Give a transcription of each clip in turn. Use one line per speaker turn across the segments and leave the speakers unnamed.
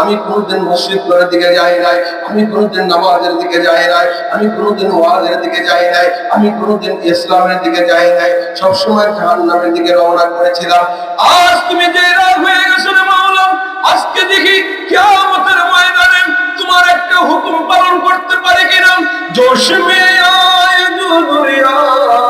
আমি কোনোদিন মসজিদ দিকে যাই নাই, আমি কোনোদিন নামাজের দিকে যাই নাই, আমি কোনোদিন ওয়াজের দিকে যাই নাই, আমি কোনোদিন ইসলামের দিকে যাই নাই, সবসময় জাহান্নামের দিকে রওনা করেছিলাম। আজ তুমি আজকে দেখি কিয়ামতের ময়দানে তোমার একটা হুকুম পালন করতে পারে কিনা? জোশ মে দুনিয়া।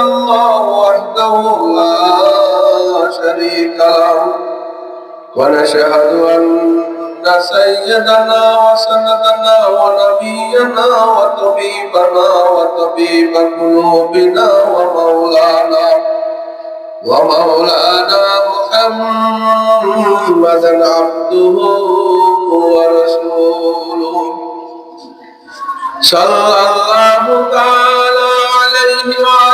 الله وحده لا شريك له. ونشهد أن سيدنا وسندنا ونبينا وطبيبنا وطبيب قلوبنا ومولانا ومولانا محمدا عبده ورسوله. صلى الله تعالى عليه وعلى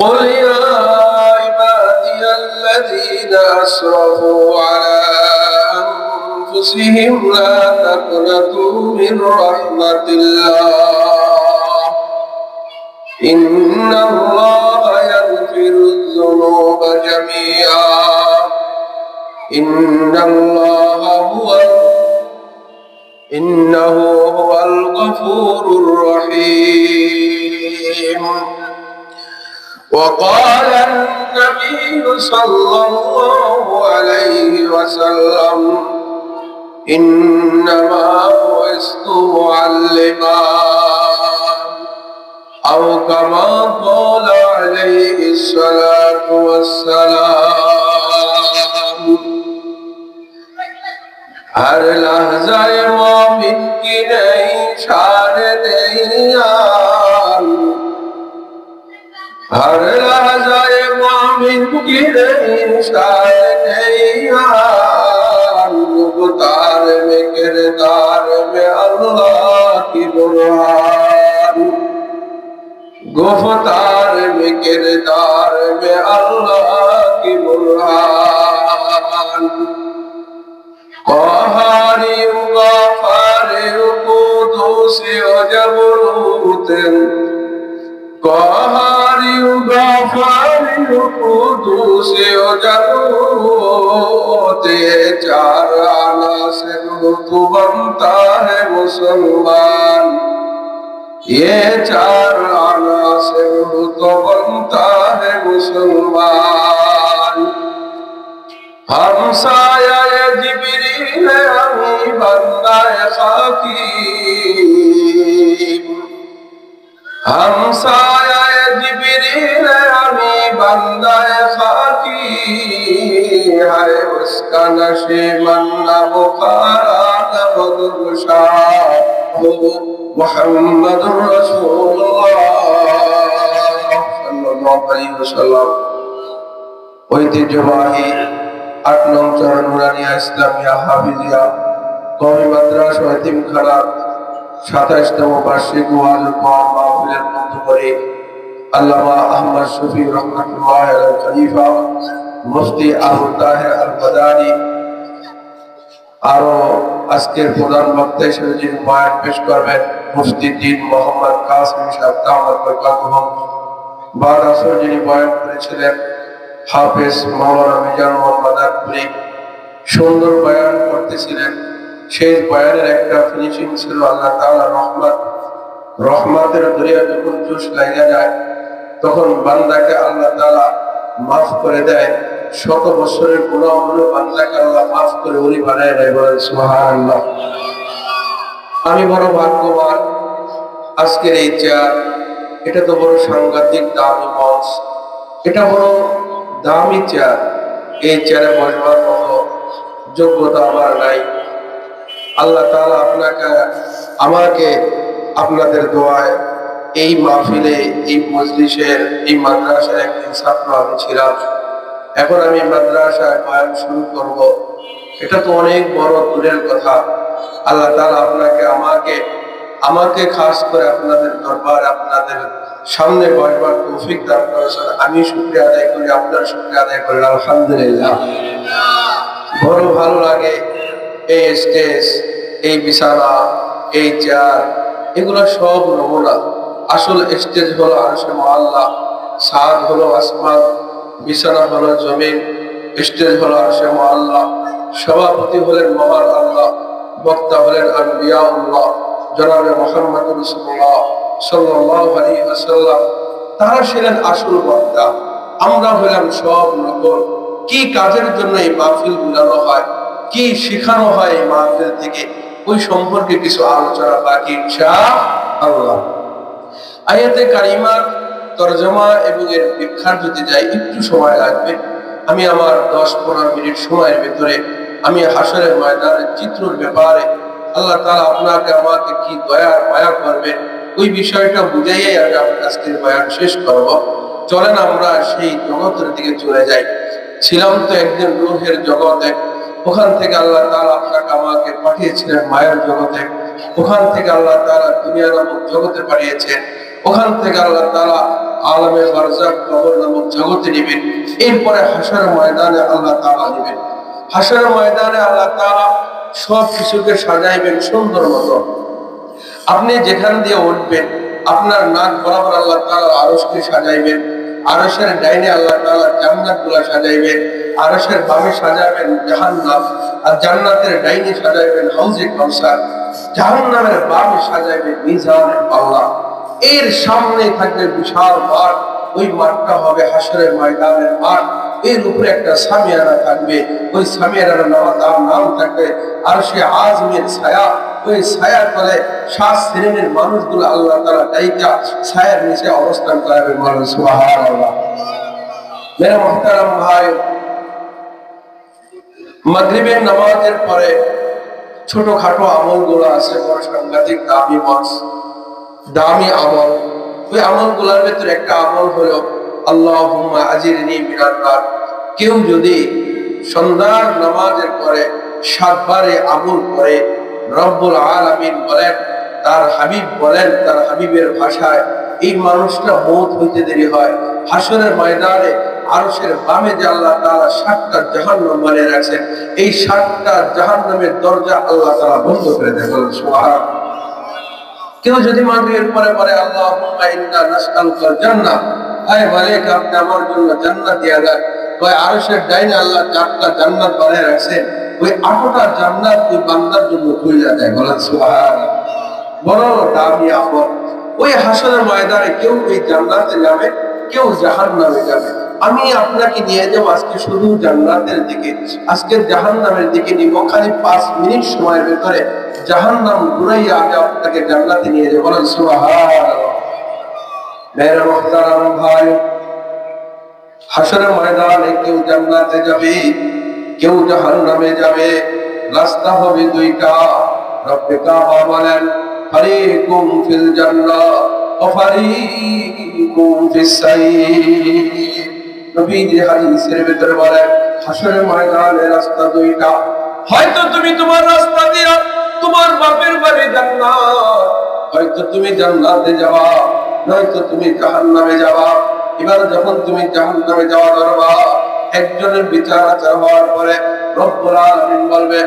قل يا عبادي الذين أسرفوا على أنفسهم لا تقنطوا من رحمة الله. إن الله يغفر الذنوب جميعا. إن الله هو إنه هو الغفور الرحيم. وقال النبي صلى الله عليه وسلم إنما بعثت معلما أو كما قال عليه الصلاة والسلام ہر لحظہ مومن کی نئی چھاڑ دیا হরে রাজায় মামি দুগিরে সায় নেইয়া রূপ তার মে কি বলার গোহ তার মে কেরে কি বলার কহারি উগা ফারে উপ দোষে অজাবরুতেন से जरूते चार आना से ऋतु बनता है मुसलमान ये चार आना से तो बनता है मुसलमान हम साया जिबरी है हमी बंदा खाकी हम साया আমি খাকি হায় বুখারা রাসূলুল্লাহ। ঐতিহ্যবাহী আট নং চরণ ইসলামিয়া হাফিজিয়া। কবি মাদ্রাস ও এতিমখানা সাতাশতম বার্ষিক ওয়াজ মাহফিলের মধ্য করে বক্তা হিসেবে যিনি বয়ান করেছিলেন, হাফেজ মাওলানা মিজান মোহাম্মদ সুন্দর বয়ান করতেছিলেন। সেই বয়ানের একটা ফিনিশিং ছিল, আল্লাহ তাআলা রহমত, রহমতের দরিয়া যখন জোশ লাগা যায়। তখন বান্দাকে আল্লাহ তালা মাফ করে দেয়। শত বছরের গুনাহ হলো বান্দাকে আল্লাহ মাফ করে উনি বানায় দেয় বলেন, সুবহানাল্লাহ। আমি বড় ভাগ্যবান। আজকের এই চেয়ার, এটা তো বড় সাংঘাতিক দামি মঞ্চ। এটা বড় দামি চেয়ার। এই চেয়ারে বসবার মতো যোগ্যতা আমার নাই। আল্লাহ তাআলা আপনাকে, আমাকে আপনাদের দোয়ায় এই মাহফিলে, এই মজলিসের, এই মাদ্রাসার একদিন ছাত্র আমি ছিলাম। এখন আমি মাদ্রাসায় বয়ান শুরু করব। এটা তো অনেক বড় দূরের কথা। আল্লাহ তাআলা আপনাকে, আমাকে আমাকে খাস করে আপনাদের দরবার, আপনাদের সামনে বসবার তৌফিক দান করেছেন। আমি শুক্রিয়া আদায় করি, আপনার শুক্রিয়া আদায় করি আলহামদুলিল্লাহ। বড় ভালো লাগে এই স্টেজ এই বিছানা, এই চেয়ার এগুলো সব নমুনা। আসল স্টেজ হলো আরশে মহল্লা সাদ হলো আসমান, বিছানা হলো জমিন, স্টেজ হলো আরশে মহল্লা। সভাপতি হলেন মহান আল্লাহ, বক্তা হলেন আম্বিয়াউল্লাহ জনাবে মোহাম্মদ রসুল্লাহ আলাইহি ওয়াসাল্লাম। তারা ছিলেন আসল বক্তা, আমরা হলাম সব নকল। কি কাজের জন্য এই মাহফিল বুলানো হয়? কি শেখানো হয় এই মাহফিল থেকে? ওই সম্পর্কে কিছু আলোচনা বাকি আল্লাহ। আয়াতে কারিমার তরজমা এবং এর ব্যাখ্যার যদি যাই, একটু সময় লাগবে। আমি আমার দশ পনেরো মিনিট সময়ের ভেতরে আমি হাসরের ময়দানের চিত্রর ব্যাপারে আল্লাহ তাআলা আপনাকে, আমাকে কি দয়া মায়া করবেন, ওই বিষয়টা বুঝাইয়াই আমি আপনার আজকের বয়ান শেষ করব। চলেন আমরা সেই জগতের দিকে চলে যাই। ছিলাম তো একদিন রুহের জগতে, ওখান থেকে আল্লাহ তাআলা আপনাকে, আমাকে পাঠিয়েছিলেন মায়ের জগতে। ওখান থেকে আল্লাহ তাআলা দুনিয়া নামক জগতে পাঠিয়েছেন। ওখান থেকে আল্লাহ তাআলা আলমে বারজাক কবর নামক জগতে নেবেন। এরপরে হাসর ময়দানে আল্লাহ তাআলা নেবেন। হাসর ময়দানে আল্লাহ তাআলা সব কিছুকে সাজাইবেন সুন্দর মতো। আপনি যেখান দিয়ে উঠবেন, আপনার নাক বরাবর আল্লাহ তাআলা আরসকে সাজাইবেন, আরশের ডাইনে আল্লাহ তাআলা জান্নাতগুলা সাজাইবেন, আরশের বামে সাজাবেন জাহান্নাম, আর জান্নাতের ডাইনে সাজাইবেন হাউজে কাউসার জাহান্নামের বামে সাজাইবেন মিজানের পাল্লা। এর সামনে থাকবে বিশাল মাঠ। ওই মাঠটা হবে হাসরের ময়দানের মাঠ। এর উপরে একটা সামিয়ানা থাকবে। ওই সামিয়ানার নাম থাকবে আর সে আজমের ছায়া। ওই ছায়ার তলে সাত শ্রেণির মানুষগুলো আল্লাহ তারা দায়িকা ছায়ার নিচে অবস্থান করাবে মানুষ আল্লাহ মেরে মোহতারাম ভাই, মাগরিবের নামাজের পরে ছোটখাটো আমলগুলো আছে বড় সাংঘাতিক দামি মাস দামি আমল। ওই আমলগুলার ভেতরে একটা আমল হলো আল্লাহ আজিরনি মিনান্নার কেউ যদি সন্ধ্যার নামাজের পরে সাতবারে আমল করে, রব্বুল আলামিন বলেন, তার হাবিব বলেন, তার হাবিবের ভাষায়, এই মানুষটা মৌত হইতে দেরি হয়। হাসনের ময়দানে, আরশের বামে যে আল্লাহ তাআলা সাতটা জাহান্নাম বানিয়ে রাখছেন, এই সাতটা জাহান্নামের দরজা আল্লাহ তাআলা বন্ধ করে সুবহানাল্লাহ। কেউ যদি মাগরিবের পরে পরে আল্লাহুম্মা ইন্না নাসআলুকাল জান্নাহ। আয় মালিক আপনি আমার জন্য জান্নাত দিয়া দেন। ওই আরশের ডাইনে আল্লাহ চারটা জান্নাত বানিয়ে রাখছেন ওই আটটা জান্নাত ওই বান্দার জন্য খুলে দেয়। বলেন, সুবহানাল্লাহ। বড় দামি আমল। ওই হাসরের ময়দানে কেউ ওই জান্নাতে যাবে, কেউ জাহান্নামে যাবে। আমি আপনাকে নিয়ে যাব আজকে শুধু জান্নাতের দিকে। আজকে জাহান্নামের দিকে নিব। খালি পাঁচ মিনিট সময়ের ভেতরে জাহান্নাম ঘুরাইয়া আমি আপনাকে জান্নাতে নিয়ে যাব। বলেন ভাই ময়দানে কেউ জান্নাতে যাবে, কেউ জাহান্নামে যাবে। রাস্তা হবে দুইটা। রব্বে কাবা বলেন, ফারিকুম ফিল জান্নাহ ফারিকুম ফিস সাইর হাদিসের ভিতরে হাসরের ময়দানে রাস্তা দুইটা। হয়তো তুমি তোমার রাস্তা দিয়া তোমার বাপের বাড়ি জান্নাত। হয়তো তুমি জান্নাতে যাওয়া নয়তো তুমি জাহান্নামে যাওয়া এবার যখন তুমি জাহান্নামে যাওয়া ধরবা একজনের বিচার আচার হওয়ার পরে রব্বুল আলামিন বলবে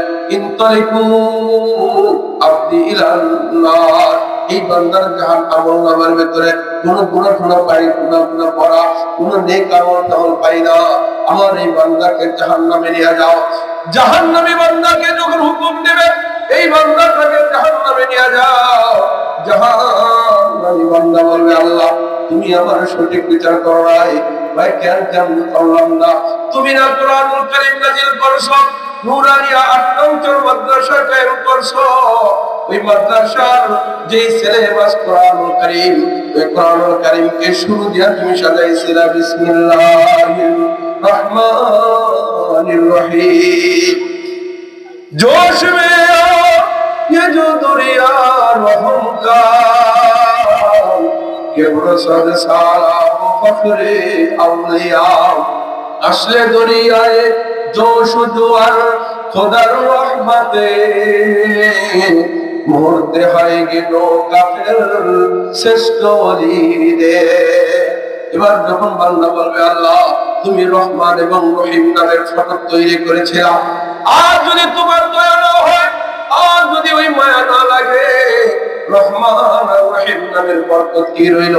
নার। এই বান্দার জাহান আমল নামার ভেতরে কোন গুণা পাই গুণা গুণা পড়া, কোন নেক আমল পাই না। আমার এই বান্দাকে জাহান নামে নিয়ে যাও। জাহান নামে বান্দাকে যখন হুকুম দেবে, এই বান্দাটাকে জাহান নামে নিয়ে যাও। জাহান বলবে, আল্লাহ, তুমি আমার সঠিক বিচার করো নাই। ভাই কেন কেমন করলাম না। তুমি না কোরআনুল কারীম নাজিল করছ। নুরানিয়া আটকাউচর মাদ্রাসা কায়েম করছো ওই মাদ্রাসার যে সিলেবাস কোরআনুল কারীম ওই কোরআনুল কারীমকে শুরু দিয়া তুমি সাজাইছিলা বিসমিল্লাহির রহমানির রহিম जोश में आओ ये जो दुनिया रहम का के बरसद सारा वो फखरे अवलिया আসলে জোশ জোয়ার খোদার রহমতে? মুহূর্তে হয় গেল কাফের শ্রেষ্ঠ অলিদের এবার যখন বান্দা বলবে, আল্লাহ, তুমি রহমান এবং রহিম নামের ফটক তৈরি করেছিলাম আর যদি তোমার দয়া না হয়, আর যদি ওই মায়া না লাগে, রহমান আর রহিম নামের বরকত কি রইল?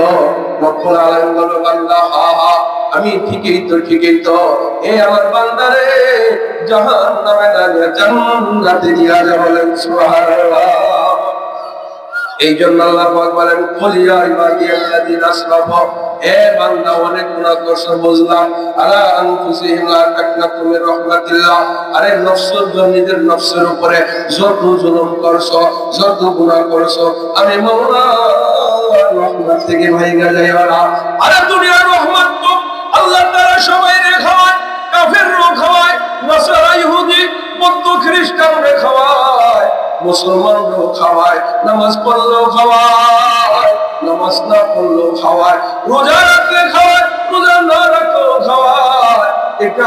রব্বুল আলামিন বলবে, বান্দা, হা হা আমি ঠিকই তো ঠিকই তো। এ আমার বান্দারে, জাহান্নামে না জান্নাতে নিয়ে যাবেন এই জন্য আল্লাহ পাক বলেন আসরাফু। এ বান্দা, অনেক গুনাহ করছ, বুঝলাম। আলা আনফুসিহিম লা তাকনাতু মির রাহমাতিল্লাহ। আরে নফসের নিজের নফসের উপরে যত জুলুম করছ, যত গুনাহ করছ, আমি মাওলা রহমত থেকে ভাইগা যাইও না। আরে দুনিয়ার ইহুদি, বৌদ্ধ খ্রিস্টান রে খাওয়ায় খাওয়ায়, নামাজ পড়লেও খাওয়ায়, নামাজ না পড়লেও খাওয়ায়, রোজা রাখলে খাওয়ায়, রোজা না রাখলেও খাওয়ায়। এটা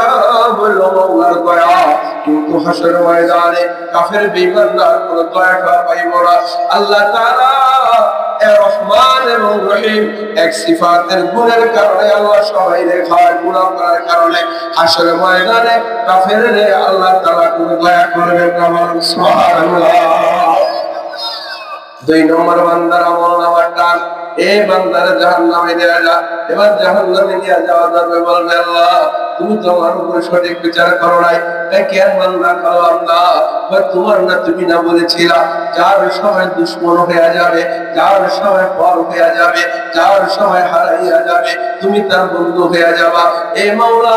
হলো মৌলার দয়া। কিন্তু হাসের ময়দানে কাফের কোনো দয়াটা পাইব না। আল্লাহ এ রহমান এবং রহিম। এক সিফাতের গুণের কারণে আল্লাহ সবাই খাওয়ার গুণা করার কারণে। হাসের ময়দানে দুই নম্বর বান্দার আমল নামার এ বান্দারে জাহান নামে দেওয়া যা এবার জাহান নামে নিয়ে যাওয়া যাবে বলবে আল্লাহ, তুমি তো আমার উপরে সঠিক বিচার করো নাই। তাই কেন বান্দা করলাম না তোমার না তুমি না বলেছিলা, যার সময় দুশ্মন হয়ে যাবে, যার সময় পর হয়ে যাবে, যার সময় হারাইয়া যাবে, তুমি তার বন্ধু হয়ে যাবা। এ মাওলা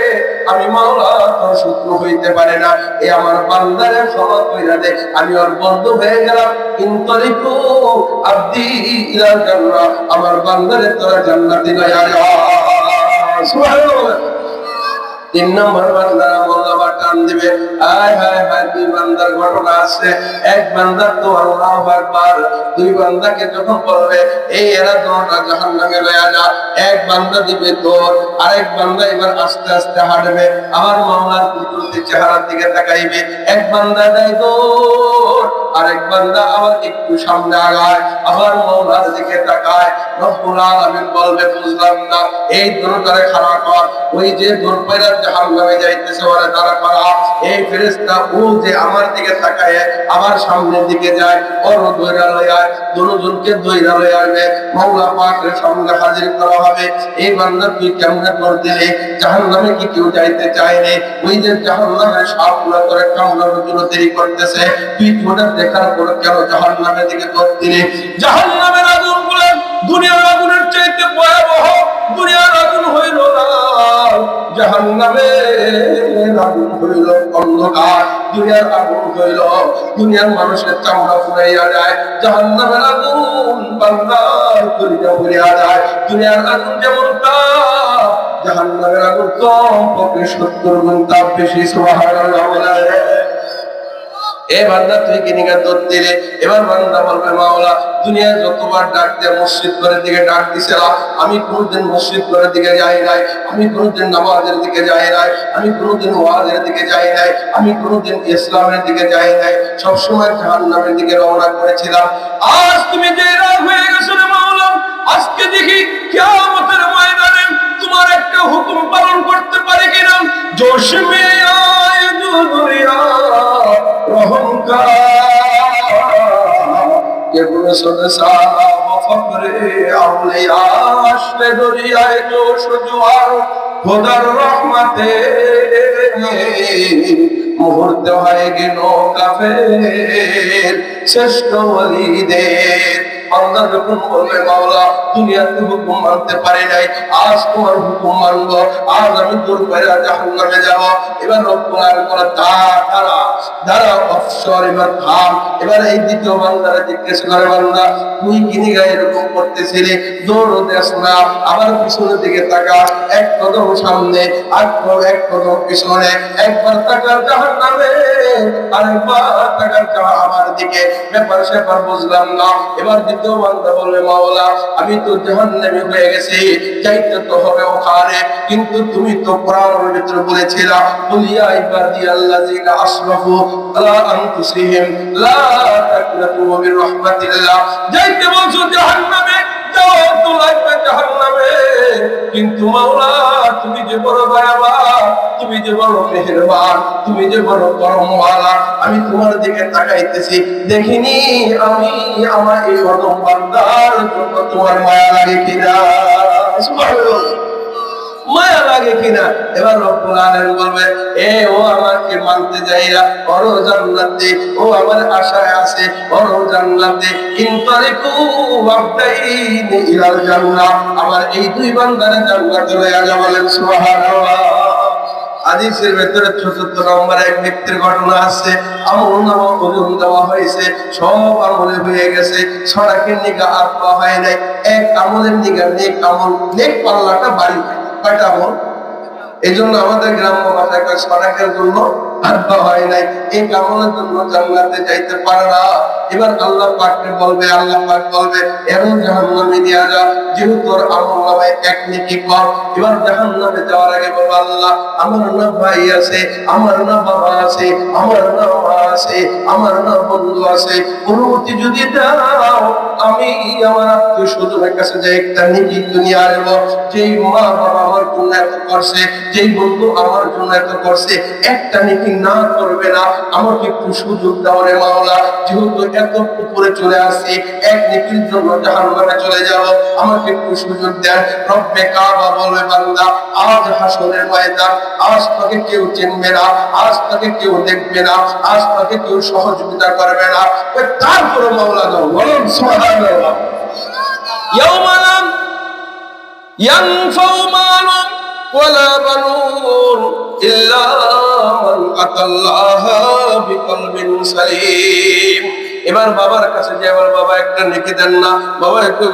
আমি মাওলা তোর শত্রু হইতে পারে না। এ আমার বান্দারে ক্ষমা কইরা দে। আমি ওর বন্ধু হয়ে গেলাম। কিন্তু আব্দি ইলাল জান্নাহ। আমার বান্দারে তোরা জান্নাতে আয়া সুবহানাল্লাহ। তিন নম্বর বান্দার টান দিবে। আয়, হায় হায়, দুই বান্দার ঘটনা আছে। এক বান্দার তো আল্লাহ আকবার, দুই বান্দাকে যখন বলবে, এই এরা দোটা জাহান নামে লয়া যা এক বান্দা দিবে তোর আরেক বান্দা এবার আস্তে আস্তে হাঁটবে। আমার মামলার কুদরতি চেহারার দিকে তাকাইবে। এক বান্দা দেয় দৌড়, আরেক বান্দা আবার একটু সামনে আগায়। দিকে তাকায় রব্বুল আলামিন বলবে, বুঝলাম না। এই দোরটারে খাড়া কর। ওই যে জাহান্নামে যাইতেছে করা। এই ফেরেশতা ও যে আমার দিকে তাকায়, আমার সামনের দিকে যায়। ওর দইরা লয় আয়, দুজনকে দইরা লয় আসবে মাওলা পাকের সামনে হাজির করা হবে। এই বান্দা তুই তোর দিলে? জাহান্নামে কি কেউ যাইতে চায় রে ওই যে করে কামড়ানোর জন্য দেরি করতেছে। তুই দেখার পর কেন জাহান্নামের দিকে তোর দিলে? জাহান্নামের আগুন দুনিয়ার আগুনের চাইতে ভয়াবহ, দুনিয়ার আগুন হইল না জাহান্নামের আগুন হইল অন্ধকার, দুনিয়ার আগুন হইল, দুনিয়ার মানুষের চামড়া ফুরাইয়া যায় জাহান্নামের আগুন বান্দার কলিজা ফুরিয়া যায় দুনিয়ার আগুন যেমন তাপ, জাহান্নামের আগুন কমপক্ষে সত্তর গুণ তাপ বেশি বলে। আমি মসজিদ দিকে যাই নাই, আমি নামাজের দিকে যাই নাই, আমি ওয়াজের দিকে যাই নাই, আমি ইসলামের দিকে যাই নাই, সবসময় জাহান্নামের দিকে রওনা করেছিলাম। আজ তুমি যে হয়ে গেছো আজকে দেখি ময়দানে তোমার একটা হুকুম পালন করতে পারে কিনা? জোশ মে আয় দুনিয়া। অহংকার। চলে সাফরে আউলে আসলে দরিয়ায় দোষ জোয়ার, খোদার রহমাতে মুহূর্তে হয়ে গেল কাফের, শ্রেষ্ঠ দে আল্লাহ যখন বলবে, মাওলা দুনিয়াতে হুকুম মানতে পারে নাই। আজ তোমার হুকুম মানবো, আজ আমি জাহান্নামে যাব। এবার দাঁড়া দাঁড়া অফসর এবার থাম। এবার এই দ্বিতীয় বান্দারা জিজ্ঞেস করে, বান্দা, তুই গায়ে এরকম দেস না আবার পিছনের দিকে তাকা। এক কদম সামনে, আর এক কদম পিছনে। একবার আরেকবার তাকার আমার দিকে। ব্যাপার বুঝলাম না। এবার দ্বিতীয় বান্দা বলবে মাওলা, আমি তো জাহান্নামী হয়ে গেছে তো হবে ওখানে। কিন্তু তুমি তো কোরআনের ভিতরে বলেছিলা কুলিয়া ইবাদি আসরাফু আলা আনফুসিহিম, লা তাকনাতু মির রাহমাতিল্লাহ যাইতে বলছো জাহান্নামে কিন্তু মাওলা, তুমি যে বড় দয়াবান তুমি যে বড় মেহেরবান, তুমি যে বড় করমওয়ালা, আমি তোমার দিকে তাকাইতেছি। দেখিনি আমি আমার এই অদম জন্য তোমার মায়া লাগে কিনা। মায়া লাগে কিনা? এবার রব্বুল বলবে, এ ও আমাকে মানতে যাইরা ওর জান্নাতে, ও আমার আশায় আছে ওর জান্নাতে ইনতারিকু ওয়াবদাইন ইলাল জান্নাহ। আমার এই দুই বান্দারে জান্নাতে লইয়া যা বলেন, সুবহানাল্লাহ। হাদিসের ভেতরে চতুর্থ নম্বর এক ব্যক্তির ঘটনা আছে। আমল নামা ওজন দেওয়া হয়েছে, সব আমলে হয়ে গেছে ছড়াকের নিগা আর পাওয়া হয় নাই। এক আমলের নিগা নেক আমল, নেক পাল্লাটা বাড়ি কয়টা এই জন্য আমাদের গ্রাম্য ভাষায় একটা সড়কের জন্য অনুমতি যদি দাও, আমি আমার আত্মীয় কাছে একটা নেকি দুনিয়া আনব যেই মা বাবা আমার জন্য এত করছে, যেই বন্ধু আমার জন্য এত করছে, একটা নেকি না করবে না আমাকে একটু সুযোগ দাও রে মাওলা যেহেতু এত উপরে চলে আসছি এক নেকির জন্য জাহান্নামে চলে যাব আমাকে একটু সুযোগ দেন রব্বে কাবা বলবে বান্দা আজ হাসনের ময়দান আজ তোকে কেউ চিনবে না আজ তোকে কেউ দেখবে না আজ তোকে কেউ সহযোগিতা করবে না ওই তারপরে মাওলা দাও বলুন সুবহানাল্লাহ ইয়াউমা লাম ينفع مال ولا بنون إلا من أتى الله بقلب سليم এবার বাবার কাছে যে আমার বাবা একটা নেকি দেন না বাবা একটু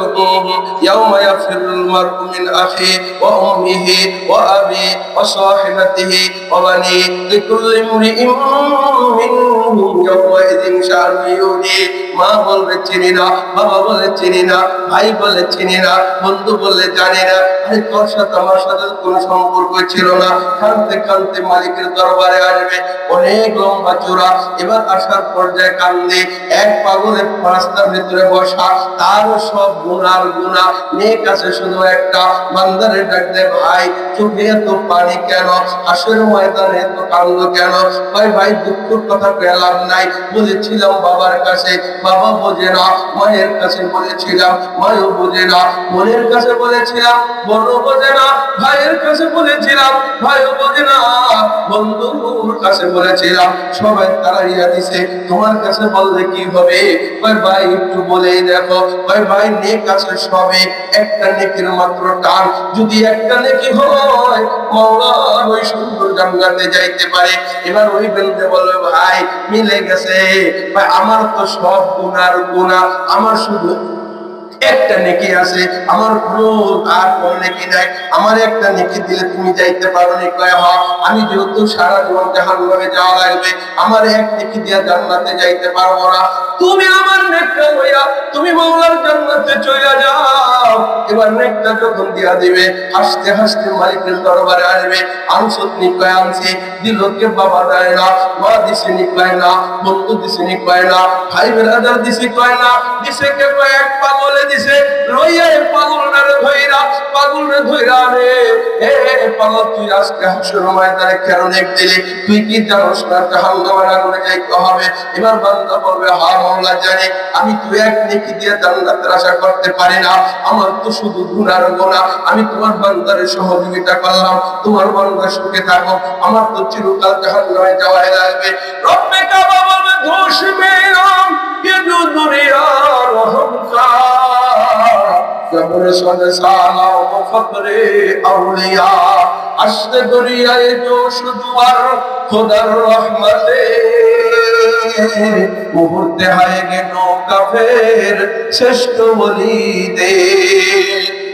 ইয়াউমা ইয়াফিরুল মারউ মিন আখি ওয়া উম্মিহি ওয়া আবি ওয়া সাহিবাতিহি ওয়া বানি লিকুল্লি ইমরিইম মিনহুম ইয়াওমা ইযিন শাআনু ইউনি মা বলবে চিনি না, বাবা বলে চিনি না, ভাই বলে চিনি না, বন্ধু বলে জানি না। আরে তোর সাথে আমার সাথে কোনো সম্পর্ক ছিল না। কানতে কানতে মালিকের দরবারে আসবে অনেক লম্বা চূড়া। এবার আসার পর্যায়ে কান্দে, এক পাগলের রাস্তার ভিতরে বসা। তারও সব গুণার গুণা। নেক আছে শুধু একটা, বান্দারে ডাক দে ভাই, চোখে এত পানি কেন? হাসের ময়দানে এত কান্দ কেন? ভাই ভাই, দুঃখের কথা পেলাম নাই। বলেছিলাম বাবার কাছে বাবা বোঝে না, মায়ের কাছে বলেছিলাম, মায়ও বোঝে না, বোনের কাছে বলেছিলাম, বোনও বোঝে না, ভাইয়ের কাছে বলেছিলাম, ভাইও বোঝে না, বন্ধুর কাছে বলেছিলাম, সবাই তাড়াইয়া দিছে, তোমার কাছে বললে কি হবে? ভাই, একটু বলেই দেখো ভাই ভাই, নেক আছে সবে একটা নেকির মাত্র টান, যদি একটা নেকি হয়, মাওলা ওই সুন্দর জান্নাতে যাইতে পারে, এবার ওই বেলতে বলবে ভাই, মিলে গেছে, ভাই, আমার তো সব গুনার গোনা আমার শুধু একটা নেকি আছে, আমার কোনো আর কোনো নেকি নাই। আমার একটা নেকি দিলে তুমি যাইতে পারো নি। কয়, হ, আমি যেহেতু সারা জীবন জাহান্নামে যাওয়া লাগবে, আমার এক নেকি দিয়া জান্নাতে যাইতে পারব না। তুমি আমার নেকটা লইয়া, তুমি মাওলার জান্নাতে চলে যাও। এবার নেকটা যখন দিয়া দিবে, হাসতে হাসতে মালিকের দরবারে আসবে। আনসত আনছি। দিলকে বাবা দেয় না, মা দিছে না বন্ধু দিছে না ভাই দিছে কয় না, দিছে কে এক দিছে পাগলনারে ধইরা ধইরা রে এ পাগল, তুই আজকে হাসুর ময়দানে কেন নেক দিলি? তুই কি না? জাহান্নামের আগুনে হবে। এবার বান্দা বলবে, হা জানি। আমি এক নেকি দিয়ে জান্নাতের আশা করতে পারি না। আমার তো শুধু গুনার গোনা। আমি তোমার বান্দারে সহযোগিতা করলাম। তোমার বান্দার সুখে থাকো। আমার তো চিরকাল জাহান্নামে যাওয়াই লাগবে। রব্বে কাবা বলবে, ধুস মেরাম মুরশদ সালাও ফকরে আউলিয়া, আসতে দরিয়ায় তো শুধু আর খোদার রহমতে। মুহূর্তে হায় গেল কাফের শ্রেষ্ঠ বলিদের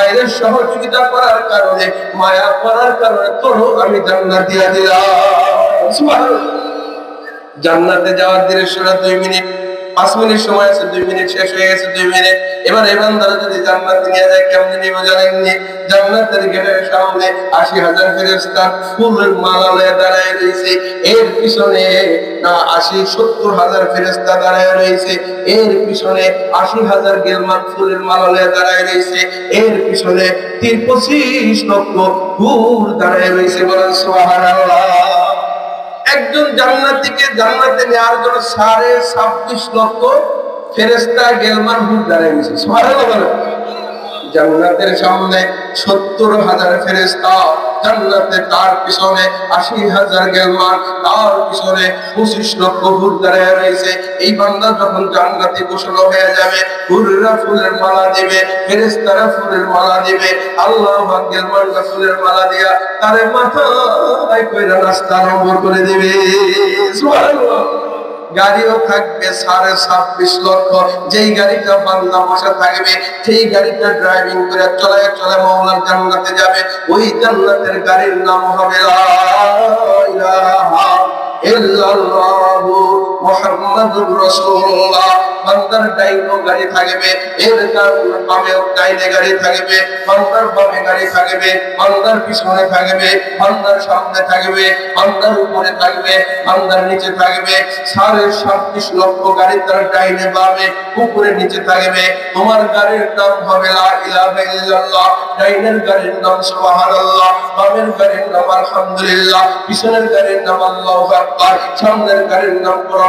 বাইরে সহযোগিতা করার কারণে, মায়া করার কারণে তোরও আমি জান্নাত দিয়া দিলাম। জান্নাতে যাওয়ার দৃশ্যটা দুই মিনিট পাঁচ মিনিট সময় আছে, দুই মিনিট শেষ হয়ে গেছে, দুই মিনিট। এবার এবার দ্বারা যদি জান্নাতে নিয়ে যায়, কেমন নিব জানেননি? জান্নাতের গেটের সামনে আশি হাজার ফেরেস্তা ফুলের মালা লয়ে দাঁড়ায় রয়েছে। এর পিছনে না, আশি সত্তর হাজার ফেরেস্তা দাঁড়ায় রয়েছে। এর পিছনে আশি হাজার গেলমান ফুলের মালা লয়ে দাঁড়ায় রয়েছে। এর পিছনে তিন পঁচিশ লক্ষ ফুল দাঁড়ায় রয়েছে বলেন সুবহানাল্লাহ। একজন জান্নাতিকে জান্নাতে নেওয়ার জন্য সাড়ে ছাব্বিশ লক্ষ ফেরেস্তা গেলমান হুদ দাঁড়িয়ে গেছে বলেন। জান্নাতের সামনে সত্তর হাজার ফেরেস্তা জান্নাতে তার পিছনে আশি হাজার গেলমান তার পিছনে পঁচিশ লক্ষ হুর দাঁড়িয়ে রয়েছে। এই বান্দা যখন জান্নাতে ঘোষণা হয়ে যাবে হুররা ফুলের মালা দিবে ফেরেস্তারা ফুলের মালা দিবে, আল্লাহ গেলমানরা ফুলের মালা দিয়া, তারে মাথায় কইরা রাস্তা নম্বর করে দিবে। সুবহানাল্লাহ। গাড়িও থাকবে সাড়ে ছাব্বিশ লক্ষ। যেই গাড়িটা বান্দা বসে থাকবে, সেই গাড়িটা ড্রাইভিং করে চলে চলে মৌলার জান্নাতে যাবে। ওই জান্নাতের গাড়ির নাম হবে ইল্লাল্লাহু। মুহাম্মাদুর রাসূলুল্লাহ। বান্দার ডাইনো গাড়ি থাকবে, এর বামে ডাইনে গাড়ি থাকবে, বান্দার বামে গাড়ি থাকবে, বান্দার পিছনে থাকবে, বান্দার সামনে থাকবে, বান্দার উপরে থাকবে, বান্দার নিচে থাকবে। সাড়ে ছাব্বিশ লক্ষ গাড়ি তার ডাইনে বামে, উপরে নিচে থাকবে। তোমার গাড়ির নাম হবে লা ইলাহা ইল্লাল্লাহ। ডাইনের গাড়ির নাম সুবহানাল্লাহ। বামের গাড়ির নাম আলহামদুলিল্লাহ। পিছনের গাড়ির নাম আল্লাহু আকবার। সামনের গাড়ির নাম কোরআন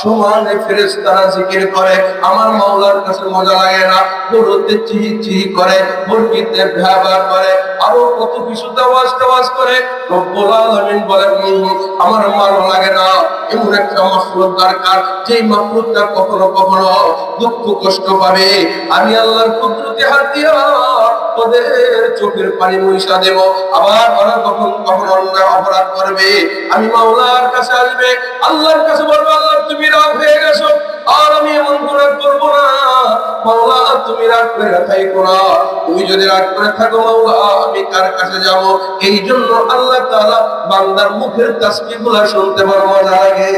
সমানে জিকির করে। আমার মাওলার কাছে মজা লাগে না। চিহি চিহি করে ভ্যাবা করে, আরও কত কিছু তাওয়াজ করে। রব্বুল আলামিন আমার ভালো লাগে না। এমন একটা মাখলুক দরকার, যেই মাখলুকটা কখনো কখনো দুঃখ কষ্ট পাবে। আমি আল্লাহর কুদরতি ওদের চোখের পানি দেব। আবার ওরা কখন কখন অপরাধ করবে, আমি মাওলার কাছে আসবে। আল্লাহর কাছে বলব, আল্লাহ, তুমি রাগ হয়ে গেছো, আর আমি এমন করব না। মাওলা, তুমি রাগ করে থাকো না। তুমি যদি রাগ করে থাকো মাওলা, আমি কার কাছে যাব? এই জন্য আল্লাহ তাআলা বান্দার মুখের তাসবিহগুলো শুনতে বড় মজা লাগে।